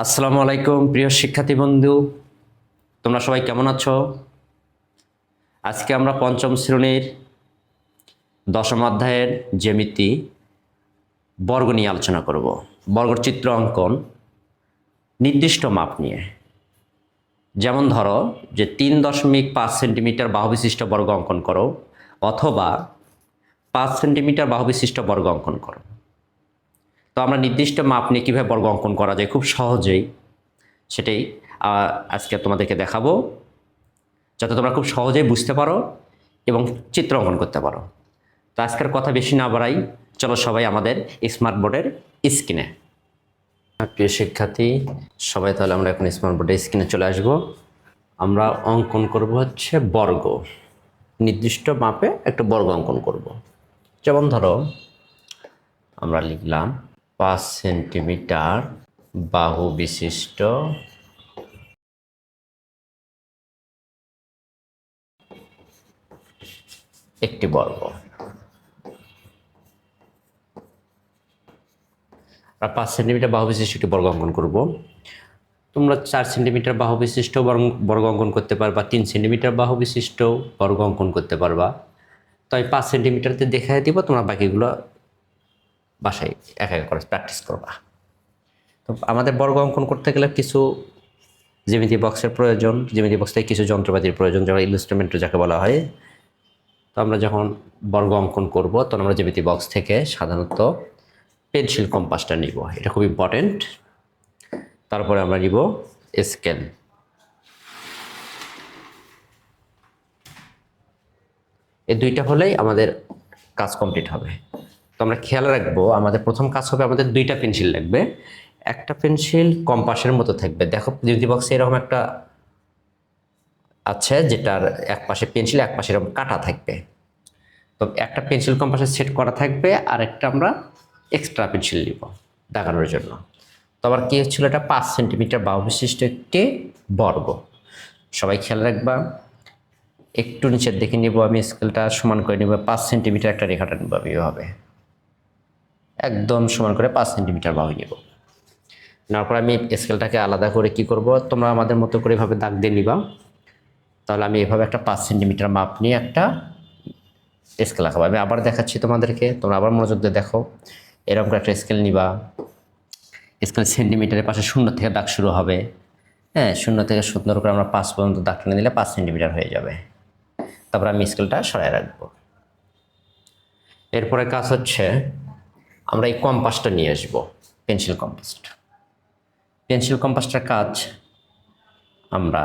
আসসালামু আলাইকুম, প্রিয় শিক্ষার্থী বন্ধু। তোমরা সবাই কেমন আছো? আজকে আমরা পঞ্চম শ্রেণির দশম অধ্যায়ের জ্যামিতি বর্গ নিয়ে আলোচনা করব। বর্গর চিত্র অঙ্কন, নির্দিষ্ট মাপ নিয়ে। যেমন ধরো যে তিন দশমিক পাঁচ সেন্টিমিটার বাহুবিশিষ্ট বর্গ অঙ্কন করো, অথবা পাঁচ সেন্টিমিটার বাহুবিশিষ্ট বর্গ অঙ্কন করো। তো আমরা নির্দিষ্ট মাপ নিয়ে কীভাবে বর্গ অঙ্কন করা যায় খুব সহজেই সেটাই আজকে তোমাদেরকে দেখাবো। যাতে তোমরা খুব সহজেই বুঝতে পারো এবং চিত্র অঙ্কন করতে পারো। তো আজকের কথা বেশি না বাড়াই, চলো সবাই আমাদের স্মার্ট বোর্ডের স্ক্রিনে প্রিয় শিক্ষার্থী, সবাই তাহলে আমরা এখন স্মার্ট বোর্ডের স্ক্রিনে চলে আসব। আমরা অঙ্কন করব হচ্ছে বর্গ। নির্দিষ্ট মাপে একটা বর্গ অঙ্কন করব। যেমন ধরো, আমরা লিখলাম পাঁচ সেন্টিমিটার বাহু বিশিষ্ট। একটি বর্গ। আমরা পাঁচ সেন্টিমিটার বাহু বিশিষ্ট একটি বর্গ অঙ্কন করব। তোমরা চার সেন্টিমিটার বাহু বিশিষ্ট বর্গ- অঙ্কন করতে পারবা, তিন সেন্টিমিটার বাহু বিশিষ্ট বর্গ অঙ্কন করতে পারবা। তো আমি পাঁচ সেন্টিমিটারতে দেখাই দিব, তোমরা বাকিগুলো বাসায় একা একা করে প্র্যাকটিস করবা। তো আমাদের বর্গ অঙ্কন করতে গেলে কিছু জ্যামিতি বক্সের প্রয়োজন, জ্যামিতি বক্স থেকে কিছু যন্ত্রপাতির প্রয়োজন যারা ইনস্ট্রুমেন্ট যাকে বলা হয়। তো আমরা যখন বর্গ অঙ্কন করব, তখন আমরা জ্যামিতি বক্স থেকে সাধারণত পেন্সিল কম্পাসটা নিব। এটা খুব ইম্পর্টেন্ট তারপরে আমরা নিব স্কেল এই দুইটা হলেই আমাদের কাজ কমপ্লিট হবে। তো আমরা খেয়াল রাখব, আমাদের প্রথম কাজ হবে আমাদের দুইটা পেন্সিল লাগবে। একটা পেন্সিল কম্পাসের মতো থাকবে। দেখো ডিউটি বক্সে এরকম একটা আছে যেটার এক পাশে পেন্সিল, এক পাশে এরকম কাটা থাকবে। তো একটা পেন্সিল কম্পাসের সেট করা থাকবে, আর একটা আমরা এক্সট্রা পেন্সিল নিব দেখানোর জন্য। তো আবার কী হচ্ছিল, এটা পাঁচ সেন্টিমিটার বাহু বিশিষ্ট একটি বর্গ। সবাই খেয়াল রাখবা, একটু নিচের দিকে নিব আমি স্কেলটা, সমান করে নিব, পাঁচ সেন্টিমিটার একটা রেখাটা নিব এভাবে। একদম সমান করে পাঁচ সেন্টিমিটার বাহু নিব। নেওয়ার পর আমি স্কেলটাকে আলাদা করে কি করব? তোমরা আমাদের মতো করে এভাবে দাগ দিয়ে নিবা। তাহলে আমি এভাবে একটা পাঁচ সেন্টিমিটার মাপ নিয়ে একটা স্কেল আঁকাবো। আমি আবার দেখাচ্ছি তোমাদেরকে, তোমরা আবার মনোযোগ দিয়ে দেখো। এরকম করে একটা স্কেল নিবা। স্কেল সেন্টিমিটারের পাশে শূন্য থেকে দাগ শুরু হবে। হ্যাঁ শূন্য থেকে সুন্দর করে আমরা পাঁচ পর্যন্ত দাগ টেনে দিলে পাঁচ সেন্টিমিটার হয়ে যাবে। তারপর আমি স্কেলটা সরাই রাখব। এরপরে কাজ হচ্ছে আমরা এই কম্পাসটা নিয়ে আসব, পেন্সিল কম্পাসটা। পেন্সিল কম্পাসটার কাজ, আমরা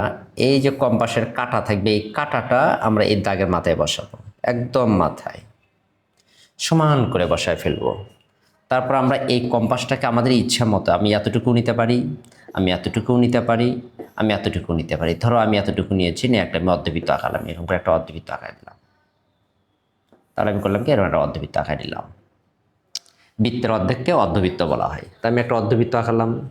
এই যে কম্পাসের কাটা থাকবে, এই কাটাটা আমরা এই দাগের মাথায় বসাবো, একদম মাথায়। সমান করে বসায় ফেলব। তারপর আমরা এই কম্পাসটাকে আমাদের ইচ্ছা মতো, আমি এতটুকু নিতে পারি, আমি এতটুকু নিতে পারি, আমি এতটুকু নিতে পারি। ধরো আমি এতটুকু নিয়েছি, নিয়ে একটা আমি অর্ধবৃত্ত আঁকালাম এরকম করে একটা অর্ধবৃত্ত আঁকাই দিলাম। তাহলে আমি করলাম কি, এরকম একটা অর্ধবৃত্ত আঁকাই দিলাম। বৃত্তের অর্ধেককে অর্ধবৃত্ত বলা হয়। তা আমি একটা অর্ধবৃত্ত আঁকালাম।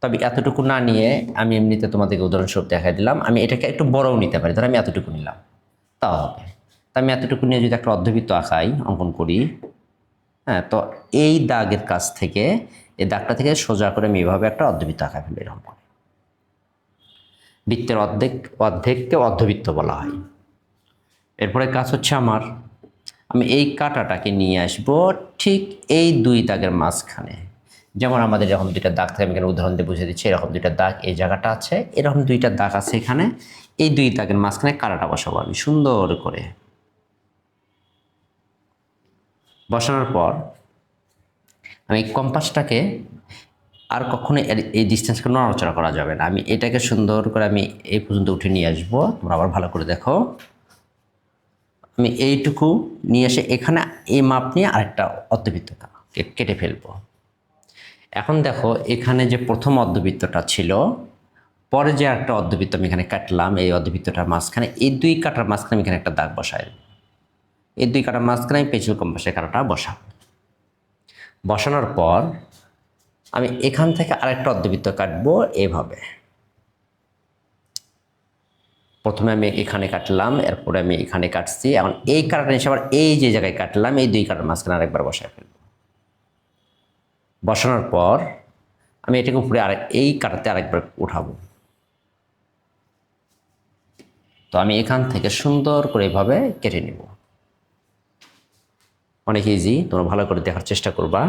তবে এতটুকু না নিয়ে আমি এমনিতে তোমাদেরকে উদাহরণস্বরূপ দেখাই দিলাম। আমি এটাকে একটু বড়ও নিতে পারি, ধর আমি এতটুকু নিলাম। তাও হবে। তা আমি এতটুকু নিয়ে যদি একটা অর্ধবৃত্ত আঁকাই, অঙ্কন করি হ্যাঁ তো এই দাগের কাছ থেকে, এই দাগটা থেকে সোজা করে আমি এভাবে একটা অর্ধবৃত্ত আঁকা ফেলি, এরকম করে। বৃত্তের অর্ধেক, অর্ধেককে অর্ধবৃত্ত বলা হয়। এরপরে কাজ হচ্ছে আমার আমি এই কাঁটাটাকে নিয়ে আসব ঠিক এই দুই দাগের মাঝখানে। যেমন আমাদের যখন দুইটা দাগ থাকে, আমি এখানে উদাহরণ দিয়ে বুঝিয়ে দিচ্ছি, এরকম দুইটা দাগ এই জায়গাটা আছে, এরকম দুইটা দাগ আছে এখানে। এই দুই দাগের মাঝখানে কাঁটাটা বসাবো আমি সুন্দর করে। বসানোর পর আমি কম্পাসটাকে আর কখনো এই ডিস্টেন্সকে নড়াচড়া করা যাবে না। আমি এটাকে সুন্দর করে আমি এই পর্যন্ত উঠে নিয়ে আসব। তোমরা আবার ভালো করে দেখো। আমি এইটুকু নিয়ে এসে এখানে এই মাপ নিয়ে আরেকটা অর্ধবৃত্ত কা- কেটে ফেলব। এখন দেখো, এখানে যে প্রথম অর্ধবৃত্তটা ছিল, পরে যে একটা অর্ধবৃত্ত আমি এখানে কাটলাম, এই অর্ধবৃত্তটার মাঝখানে, এই দুই কাটার মাঝখানে আমি এখানে একটা দাগ বসাই এই দুই কাটার মাঝখানে আমি পেঁচিল কম্পাসের কাটাটা বসাবো। বসানোর পর আমি এখান থেকে আরেকটা অর্ধবৃত্ত কাটবো এভাবে। প্রথমে আমি এখানে কাটলাম, এরপরে আমি এখানে কাটছি। এখন এই কাটাটা এসে আবার এই যে জায়গায় কাটলাম, এই দুই কাটার মাঝখানে আরেকবার বসায় ফেলব। বসানোর পর আমি এটাকে উপরে আর এই কাটাতে আরেকবার উঠাবো। তো আমি এখান থেকে সুন্দর করে এভাবে কেটে নিব। অনেক ইজি তোমরা ভালো করে দেখার চেষ্টা করবা।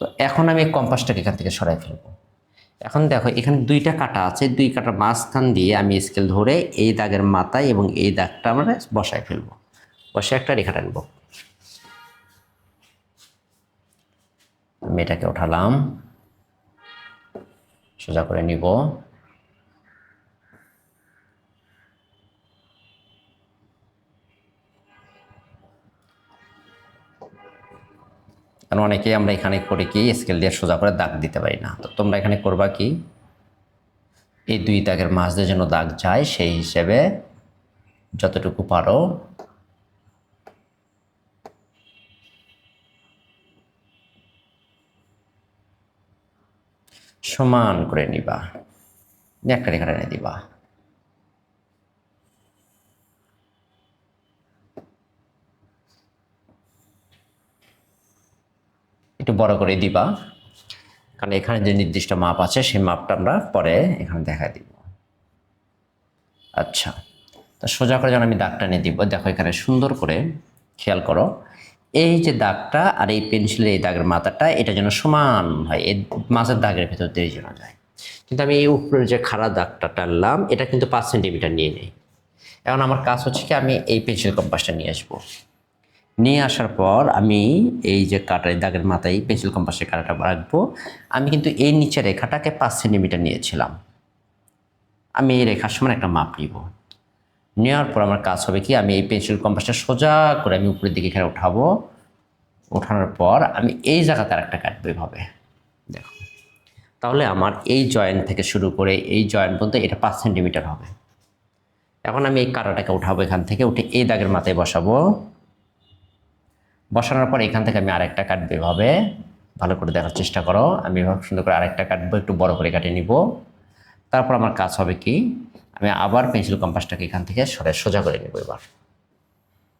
তো এখন আমি কম্পাসটাকে এখান থেকে সরাই ফেলব। এখন দেখো, এখানে দুইটা কাটা আছে। দুই কাটা মাঝখান দিয়ে আমি স্কেল ধরে এই দাগের মাথায় এবং এই দাগটা আমরা বসায় ফেলব। বসে একটা রেখা টানবো। আমি এটাকে উঠালাম সোজা করে নিব। কারণ অনেকেই আমরা এখানে করে কি স্কেল দিয়ে সোজা করে দাগ দিতে পারি না। তো তোমরা এখানে করবা কি? এই দুই দাগের মাঝ দিয়ে যেন দাগ যায়, সেই হিসেবে যতটুকু পারো সমান করে নিবা। একটা রেখা টেনে দিবা। একটু বড় করে দিবা। কারণ এখানে যে নির্দিষ্ট মাপ আছে, সেই মাপটা আমরা পরে এখানে দেখা দিব। আচ্ছা তো সোজা করে যখন আমি দাগটা নিয়ে দিব, দেখো এখানে সুন্দর করে খেয়াল করো, এই যে দাগটা আর এই পেন্সিলের এই দাগের মাথাটা, এটা যেন সমান হয় এই মাছের দাগের ভেতর দিয়ে যেন যায়। কিন্তু আমি এই উপরের যে খাড়া দাগটা টানলাম, এটা কিন্তু পাঁচ সেন্টিমিটার নিয়ে নেই। এখন আমার কাজ হচ্ছে কি, আমি এই পেন্সিল কম্পাসটা নিয়ে আসব। নিয়ে আসার পর আমি এই যে কাটার দাগের মাথায় পেন্সিল কম্পাসের কাটাটা রাখব। আমি কিন্তু এই নিচের রেখাটাকে পাঁচ সেন্টিমিটার নিয়েছিলাম। আমি এই রেখার সমান একটা মাপ নিব। নেওয়ার পর আমার কাজ হবে কি, আমি এই পেন্সিল কম্পাসটা সোজা করে আমি উপরের দিকে এখানে উঠাবো। ওঠানোর পর আমি এই জায়গাতে আরেকটা কাটবো এভাবে দেখো। তাহলে আমার এই জয়েন্ট থেকে শুরু করে এই জয়েন্ট পর্যন্ত এটা পাঁচ সেন্টিমিটার হবে। এখন আমি এই কাটাটাকে উঠাবো এখান থেকে, উঠে এই দাগের মাথায় বসাবো। বসানোর পর এখান থেকে আমি আরেকটা কাটবো এভাবে ভালো করে দেখার চেষ্টা করো। আমি এভাবে সুন্দর করে আরেকটা কাটবো একটু বড় করে কাটিয়ে নিব। তারপর আমার কাজ হবে কি? আমি আবার পেন্সিল কম্পাসটাকে এখান থেকে সরে সোজা করে নিব এবার।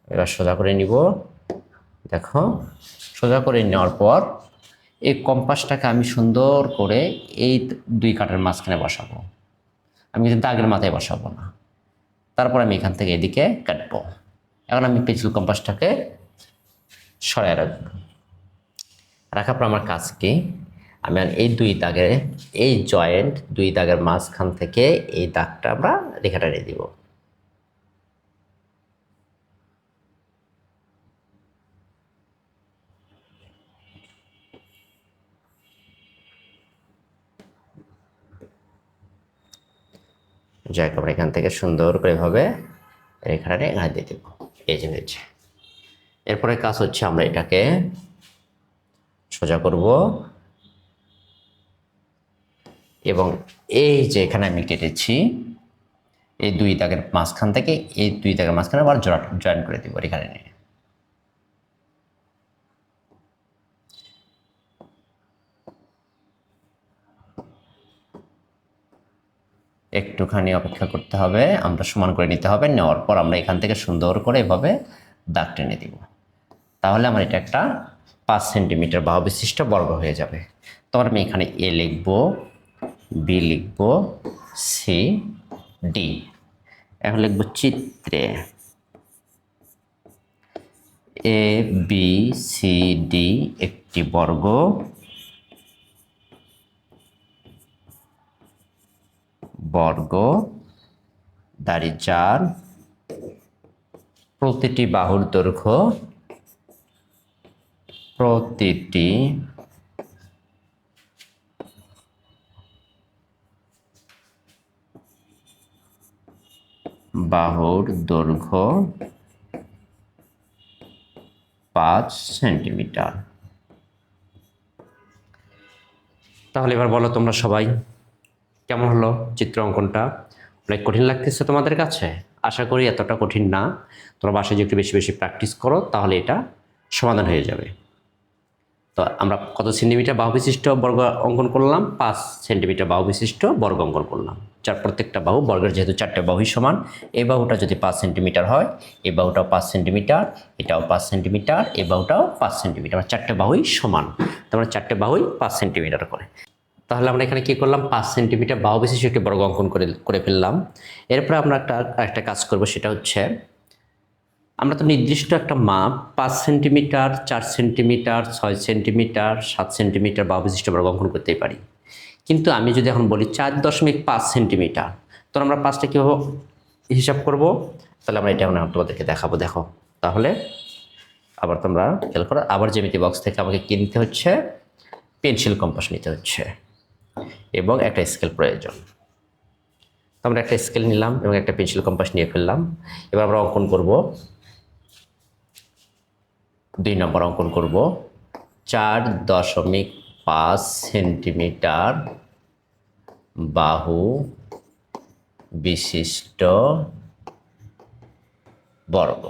এবার সোজা করে নিব। দেখো, সোজা করে নেওয়ার পর এই কম্পাসটাকে আমি সুন্দর করে এই দুই কাটার মাঝখানে বসাবো। আমি কিন্তু দাগের মাথায় বসাবো না। তারপর আমি এখান থেকে এদিকে কাটবো। এখন আমি পেন্সিল কম্পাসটাকে সরাই রাখব। রাখার পর আমার কাজ কি? আমি এই দুই দাগের, এই জয়েন্ট দুই দাগের মাঝখান থেকে এই দাগটা আমরা রেখাটা নিয়ে দিব। যাই হোক আমরা এখান থেকে সুন্দর করে ভাবে রেখাটা এখানে দিয়ে দেবো। এই যে হয়েছে এরপরে কাজ হচ্ছে আমরা এটাকে সোজা করব। এবং এই যে এখানে আমি কেটেছি, এই দুই দাগের মাঝখান থেকে এই দুই দাগের মাঝখানে আবার জয়েন জয়েন করে দিব এখানে নিয়ে। একটুখানি অপেক্ষা করতে হবে, আমরা সমান করে নিতে হবে, নেওয়ার পর আমরা এখান থেকে সুন্দর করে এভাবে দাগ টেনে দিব। তাহলে আমার এটা একটা পাঁচ সেন্টিমিটার বাহু বিশিষ্ট বর্গ হয়ে যাবে। তখন আমি এখানে এ লিখব বি লিখব সি ডি এখন লিখব চিত্রে। এ বি সি ডি একটি বর্গ। বর্গ, দাড়ি চার। প্রতিটি বাহুর দৈর্ঘ্য প্রতিটি বাহুর দৈর্ঘ্য পাঁচ সেন্টিমিটার। তাহলে এবার বলো তোমরা সবাই, কেমন হলো চিত্র অঙ্কনটা? অনেক কঠিন লাগতেছে তোমাদের কাছে? আশা করি এতটা কঠিন না। তোমরা বাসায় যদি একটু বেশি বেশি প্র্যাকটিস করো, তাহলে এটা সমাধান হয়ে যাবে। তো আমরা কত সেন্টিমিটার বাহু বিশিষ্ট বর্গ অঙ্কন করলাম? পাঁচ সেন্টিমিটার বাহু বিশিষ্ট বর্গ অঙ্কন করলাম। যার প্রত্যেকটা বাহু বর্গের যেহেতু চারটে বাহুই সমান, এই বাহুটা যদি পাঁচ সেন্টিমিটার হয়, এই বাহুটাও পাঁচ সেন্টিমিটার, এটাও পাঁচ সেন্টিমিটার, এই বাহুটাও পাঁচ সেন্টিমিটার চারটে বাহুই সমান। তারপরে চারটে বাহুই পাঁচ সেন্টিমিটার করে। তাহলে আমরা এখানে কি করলাম? পাঁচ সেন্টিমিটার বাহু বিশিষ্ট একটি বর্গ অঙ্কন করে করে ফেললাম। এরপরে আমরা একটা একটা কাজ করব, সেটা হচ্ছে আমরা তো নির্দিষ্ট একটা মাপ, পাঁচ সেন্টিমিটার, চার সেন্টিমিটার, ছয় সেন্টিমিটার, সাত সেন্টিমিটার বা বিশিষ্ট বর্গ অঙ্কন করতেই পারি। কিন্তু আমি যদি এখন বলি চার দশমিক পাঁচ সেন্টিমিটার তখন আমরা পাঁচটা কীভাবে হিসাব করব? তাহলে আমরা এটা এখন তোমাদেরকে দেখাবো, দেখো। তাহলে আবার তোমরা খেয়াল করো, আবার জ্যামিতি বক্স থেকে আমাকে কিনতে হচ্ছে? পেন্সিল কম্পাস নিতে হচ্ছে। এবং একটা স্কেল প্রয়োজন। তো আমরা একটা স্কেল নিলাম এবং একটা পেন্সিল কম্পাস নিয়ে ফেললাম। এবার আমরা অঙ্কন করব। দুই নম্বর অঙ্কন করব। চার দশমিক পাঁচ সেন্টিমিটার বাহু বিশিষ্ট বর্গ।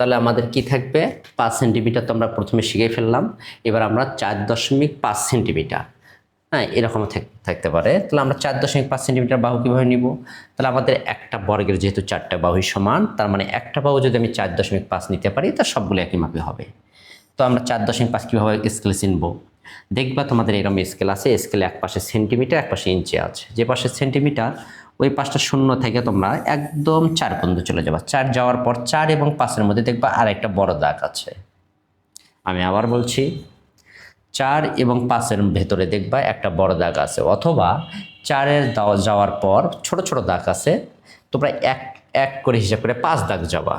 তাহলে আমাদের কি থাকবে? পাঁচ সেন্টিমিটার তো আমরা প্রথমে শিখে ফেললাম। এবার আমরা চার দশমিক পাঁচ সেন্টিমিটার হ্যাঁ এরকম থাক- থাকতে পারে। তাহলে আমরা চার দশমিক পাঁচ সেন্টিমিটার বাহু কীভাবে নিব? তাহলে আমাদের একটা বর্গের যেহেতু চারটা বাহুই সমান, তার মানে একটা বাহু যদি আমি চার দশমিক পাঁচ নিতে পারি তা সবগুলো একই মাপে হবে। তো আমরা চার দশমিক পাঁচ কীভাবে স্কেল চিনব? দেখবা তোমাদের এরকম স্কেল আছে স্কেলে এক পাশে সেন্টিমিটার, এক পাশে ইঞ্চি আছে। যে পাশে সেন্টিমিটার, ওই পাশটা শূন্য থেকে তোমরা একদম চার পর্যন্ত চলে যাবা। চার যাওয়ার পর চার এবং পাঁচের মধ্যে দেখবা আর একটা বড় দাগ আছে। আমি আবার বলছি চার এবং পাঁচের ভেতরে দেখবা একটা বড় দাগ আছে। অথবা চারের যাওয়ার পর ছোট ছোট দাগ আছে, তোমরা এক এক করে হিসাব করে পাঁচ দাগ যাবা।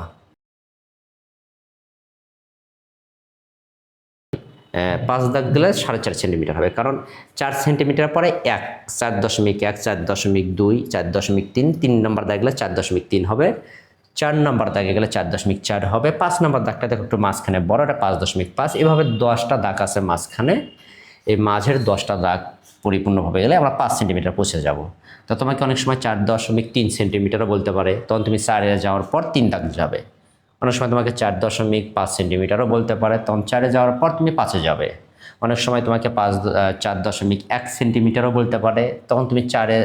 পাঁচ দাগ দিলে সাড়ে চার সেন্টিমিটার হবে, কারণ চার সেন্টিমিটার পরে এক, চার দশমিক এক, চার দশমিক দুই, চার দশমিক তিন তিন নম্বর দাগ গেলে চার দশমিক তিন হবে। চার নম্বর দাগে গেলে চার দশমিক চার হবে। পাঁচ নম্বর দাগটা দেখো একটু মাঝখানে বড়, এটা পাঁচ দশমিক পাঁচ। এভাবে দশটা দাগ আছে মাঝখানে। এই মাঝের দশটা দাগ পরিপূর্ণভাবে গেলে আমরা পাঁচ সেন্টিমিটার পৌঁছে যাব। তো তোমাকে অনেক সময় চার দশমিক তিন সেন্টিমিটারও বলতে পারে। তখন তুমি চারে যাওয়ার পর তিন দাগ যাবে। অনেক সময় তোমাকে চার দশমিক পাঁচ সেন্টিমিটারও বলতে পারে। তখন চারে যাওয়ার পর তুমি পাঁচে যাবে। অনেক সময় তোমাকে পাঁচ চার দশমিক এক সেন্টিমিটারও বলতে পারে। তখন তুমি চারে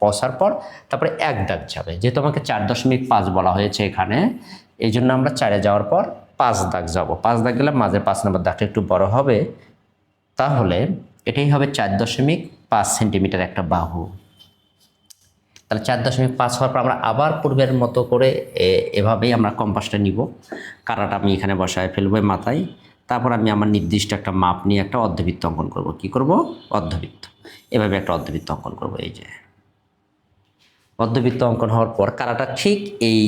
পৌঁছার পর তারপরে এক দাগ যাবে। যেহেতু আমাকে চার দশমিক পাঁচ বলা হয়েছে এখানে এই জন্য আমরা চারে যাওয়ার পর পাঁচ দাগ যাব। পাঁচ দাগ গেলে মাঝের পাঁচ নম্বর দাগটা একটু বড় হবে। তাহলে এটাই হবে চার দশমিক পাঁচ সেন্টিমিটার একটা বাহু। তাহলে চার দশমিক পাঁচ হওয়ার পর আমরা আবার পূর্বের মতো করে এভাবেই আমরা কম্পাসটা নিব। কারাটা আমি এখানে বসায় ফেলব মাথায়। তারপর আমি আমার নির্দিষ্ট একটা মাপ নিয়ে একটা অর্ধবৃত্ত অঙ্কন করব। কি করব? অর্ধবৃত্ত। এভাবে একটা অর্ধবৃত্ত অঙ্কন করব, এই যে। অর্ধবৃত্ত অঙ্কন হওয়ার পর কারাটা ঠিক এই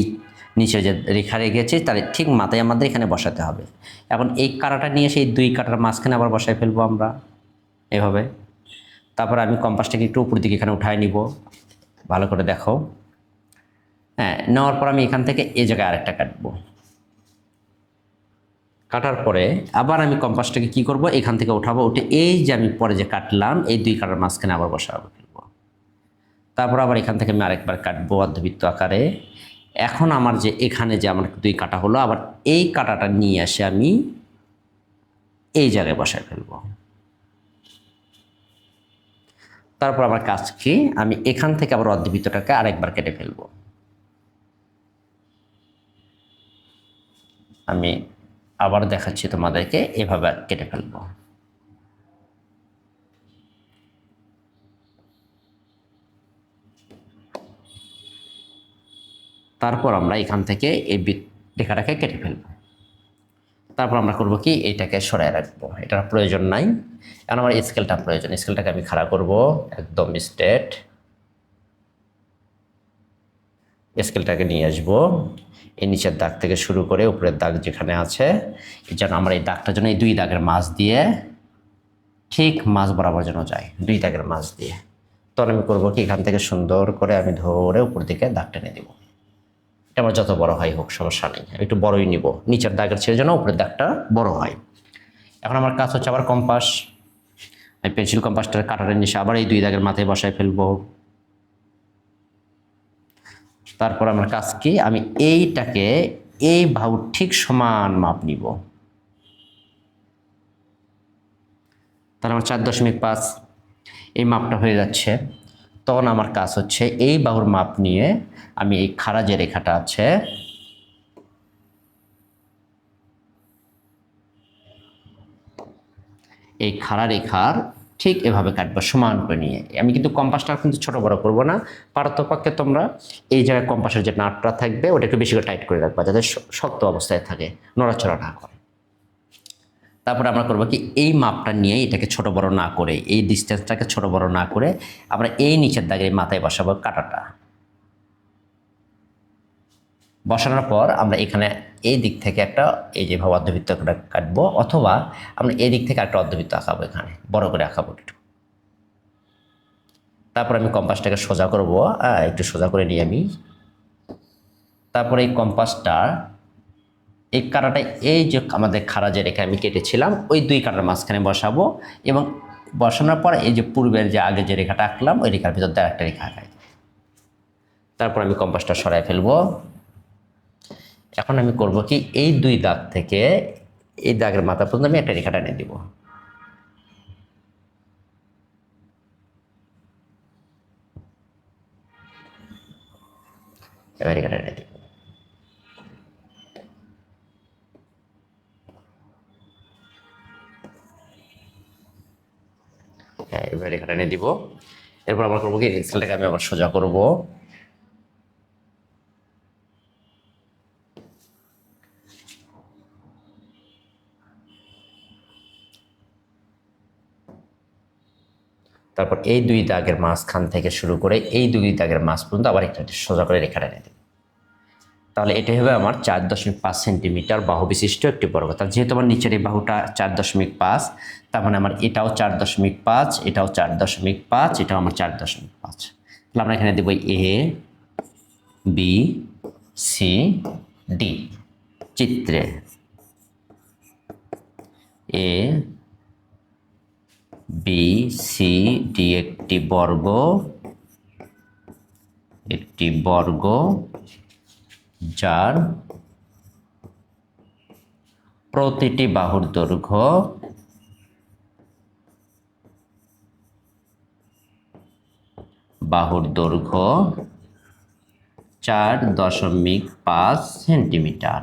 নিচে যে রেখা রেখেছে তার ঠিক মাথায় আমাদের এখানে বসাতে হবে। এখন এই কারাটা নিয়ে সেই দুই কাটার মাঝখানে আবার বসায় ফেলব আমরা এভাবে। তারপর আমি কম্পাসটাকে একটু উপর দিকে এখানে উঠায় নিব। ভালো করে দেখো। হ্যাঁ নেওয়ার পর আমি এখান থেকে এই জায়গায় আরেকটা কাটবো। কাটার পরে আবার আমি কম্পাসটাকে কি করব? এখান থেকে উঠাবো। উঠে এই যে আমি পরে যে কাটলাম, এই দুই কাটার মাঝখানে আবার বসাবো। তারপর আবার এখান থেকে আমি আরেকবার কাটবো অর্ধবৃত্ত আকারে। এখন আমার যে এখানে যে আমার দুই কাটা হলো, আবার এই কাটাটা নিয়ে এসে আমি এই জায়গায় বসায় ফেলব। তারপর আমার কাজ কি? আমি এখান থেকে আবার অর্ধবৃত্তটাকে আরেকবার কেটে ফেলব। আমি আবার দেখাচ্ছি তোমাদেরকে, এভাবে কেটে ফেলব। তারপর আমরা এখান থেকে এই রেখাটাকে কেটে ফেলব। তারপর আমরা করব কি? এইটাকে সরায় রাখব। এটার প্রয়োজন নাই। এখন আমার স্কেলটা প্রয়োজন। স্কেলটাকে আমি খাড়া করব। একদম স্ট্রেট স্কেলটাকে নিয়ে আসব। এই নিচের দাগ থেকে শুরু করে উপরের দাগ যেখানে আছে যেন আমার এই দাগটা যেন এই দুই দাগের মাছ দিয়ে ঠিক মাছ বরাবর যেন যায় দুই দাগের মাছ দিয়ে। তখন আমি করব কি? এখান থেকে সুন্দর করে আমি ধরে উপর দিকে দাগ টেনে দেবো। আমার যত বড় হয় হোক, সমস্যা নেই। একটু বড়ই নিব। নিচের দাগের ছেড়ে যেন উপরের দাগটা বড় হয়। এখন আমার কাজ হচ্ছে আবার কম্পাস। আমি পেন্সিল কম্পাসটার কাটারের নিচে আবার এই দুই দাগের মাথায় বসায় ফেলব। তারপর আমার কাজ কি? আমি এইটাকে এই বাহু ঠিক সমান মাপ নিব। তাহলে আমার চার দশমিক পাঁচ। এই মাপটা হয়ে যাচ্ছে। তখন আমার কাজ হচ্ছে এই বাহুর মাপ নিয়ে আমি এই খাড়া যে রেখাটা আছে, এই খাড়া রেখার ঠিক এভাবে কাটবো, সমান করে নিয়ে। আমি কিন্তু কম্পাসটা কিন্তু ছোট বড় করব না পারতপক্ষে তোমরা এই জায়গায় কম্পাসের যে নাটটা থাকবে, ওটা একটু বেশি করে টাইট করে রাখবা, যাতে শক্ত অবস্থায় থাকে, নড়াচড়া না করে তারপরে আমরা করব কি, এই মাপটা নিয়ে এটাকে ছোট বড় না করে, এই ডিস্টেন্সটাকে ছোট বড় না করে আমরা এই নিচের দাগে মাথায় বসাবো কাটাটা। বসানোর পর আমরা এখানে এই দিক থেকে একটা এই যেভাবে অর্ধবৃত্ত কাটবো, অথবা আমরা এই দিক থেকে একটা অর্ধবৃত্ত আঁকাবো এখানে, বড় করে আঁকাবো একটু। তারপর আমি কম্পাসটাকে সোজা করব একটু সোজা করে নিই আমি। তারপরে এই কম্পাসটা এই কাঁটাটা, এই যে আমাদের খাড়া যে রেখা আমি কেটেছিলাম, ওই দুই কাঁটার মাঝখানে বসাবো এবং বসানোর পর এই যে পূর্বের যে আগে যে রেখাটা আঁকলাম, ওই রেখার ভিতর দিয়ে একটা রেখা আঁকাই। তারপর আমি কম্পাসটা সরাই ফেলব। এখন আমি করব কি, এই দুই দাগ থেকে এই দাগের মাথা পর্যন্ত আমি একটা রেখা টেনে দিব। এবার রেখা টেনে দিব হ্যাঁ এবার রেখা টেনে দিব। এরপর আমরা করব কি? এক্সেলটাকে আমি আবার সোজা করব। তারপর এই দুই দাগের মাঝখান থেকে শুরু করে এই দুই দাগের মাঝ পর্যন্ত আবার একটা সোজা করে রেখাটা টেনে দেব। তাহলে এটাই হবে আমার চার দশমিক পাঁচ সেন্টিমিটার বাহু বিশিষ্ট একটি বর্গ। তার যেহেতু আমার নিচের এই বাহুটা চার দশমিক পাঁচ, তার মানে আমার এটাও চার দশমিক পাঁচ, এটাও চার দশমিক পাঁচ, এটাও আমার চার দশমিক পাঁচ। তাহলে আমরা এখানে দেবো এ, বি, সি, ডি। চিত্রে এ, বি, সি, ডি একটি বর্গ একটি বর্গ যার প্রতিটি বাহুর দৈর্ঘ্য বাহুর দৈর্ঘ্য চার দশমিক পাঁচ সেন্টিমিটার।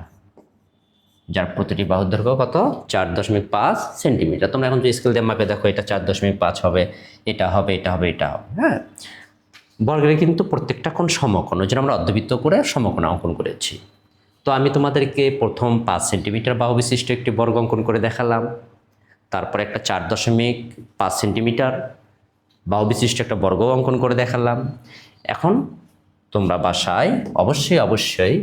যার প্রতিটি বাহুর দৈর্ঘ্য কত? চার দশমিক পাঁচ সেন্টিমিটার। তোমরা এখন যে স্কেল দিয়ে মাপে দেখো, এটা চার দশমিক পাঁচ হবে, এটা হবে এটা হবে এটা হবে। হ্যাঁ? বর্গের কিন্তু প্রত্যেকটা কোণ সমকোণ ওই জন্য আমরা অর্ধবৃত্ত করে সমকোণ অঙ্কন করেছি। তো আমি তোমাদেরকে প্রথম পাঁচ সেন্টিমিটার বাহু বিশিষ্ট একটি বর্গ অঙ্কন করে দেখালাম। তারপরে একটা চার দশমিক পাঁচ সেন্টিমিটার বাহু বিশিষ্ট একটা বর্গ অঙ্কন করে দেখালাম। এখন তোমরা বাসায় অবশ্যই অবশ্যই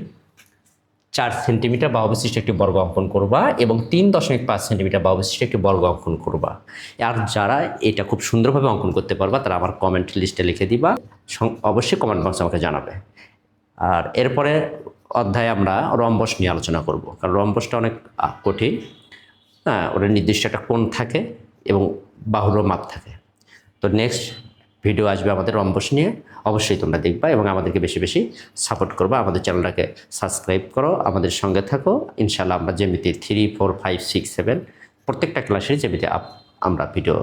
চার সেন্টিমিটার বাহু বিশিষ্ট একটি বর্গ অঙ্কন করবা এবং তিন দশমিক পাঁচ সেন্টিমিটার বাহু বিশিষ্ট একটি বর্গ অঙ্কন করবা। আর যারা এটা খুব সুন্দরভাবে অঙ্কন করতে পারবা, তারা আমার কমেন্ট লিস্টে লিখে দিবা। অবশ্যই কমেন্ট বক্সে আমাকে জানাবে। আর এরপরে অধ্যায়ে আমরা রম্বস নিয়ে আলোচনা করব, কারণ রম্বসটা অনেক কঠিন। হ্যাঁ ওটার নির্দিষ্ট একটা কোণ থাকে এবং বাহুরও মাপ থাকে। তো নেক্সট ভিডিও আসবে আমাদের রম্বস নিয়ে। অবশ্যই তোমরা দেখবা এবং আমাদেরকে বেশি বেশি সাপোর্ট করবা। আমাদের চ্যানেলটাকে সাবস্ক্রাইব করো, আমাদের সঙ্গে থাকো। ইনশাল্লাহ আমরা যেমিতি three four five six seven প্রত্যেকটা ক্লাসে যেমিতি আপ, আমরা ভিডিও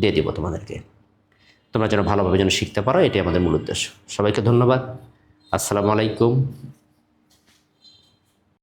দিয়ে দিব তোমাদেরকে। তোমরা যেন ভালোভাবে যেন শিখতে পারো এটাই আমাদের মূল উদ্দেশ্য। সবাইকে ধন্যবাদ। আসসালামু আলাইকুম।